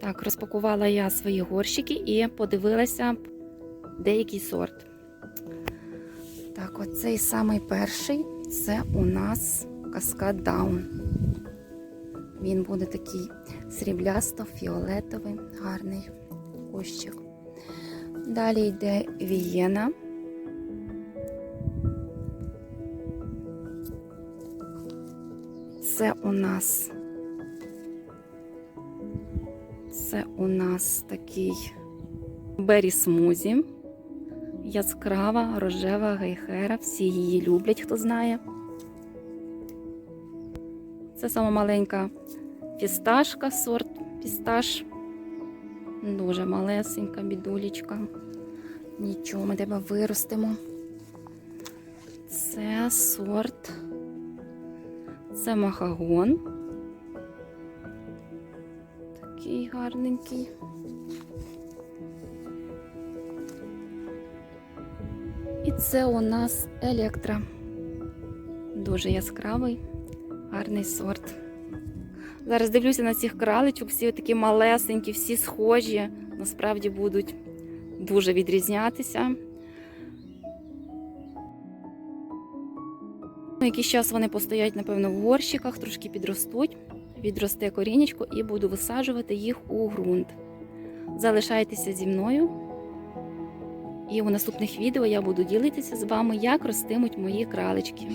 Так, розпакувала я свої горщики і подивилася деякий сорт. Так, оцей самий перший це у нас каскад Даун. Він буде такий сріблясто-фіолетовий, гарний кущик. Далі йде Вієна. Це у нас це у нас такий бері смузі. Яскрава рожева гейхера. Всі її люблять, хто знає. Це сама маленька фісташка, сорт фісташ. Дуже малесенька бідулечка. Нічого, ми тебе виростимо. Це сорт. Це махагон. Такий гарненький. І це у нас електра. Дуже яскравий, гарний сорт. Зараз дивлюся на цих краличок, всі такі малесенькі, всі схожі, насправді будуть дуже відрізнятися. Ну, Якийсь час вони постоять, напевно, в горщиках, трошки підростуть, відросте корінечко і буду висаджувати їх у ґрунт. Залишайтеся зі мною. І у наступних відео я буду ділитися з вами, як ростимуть мої кралечки.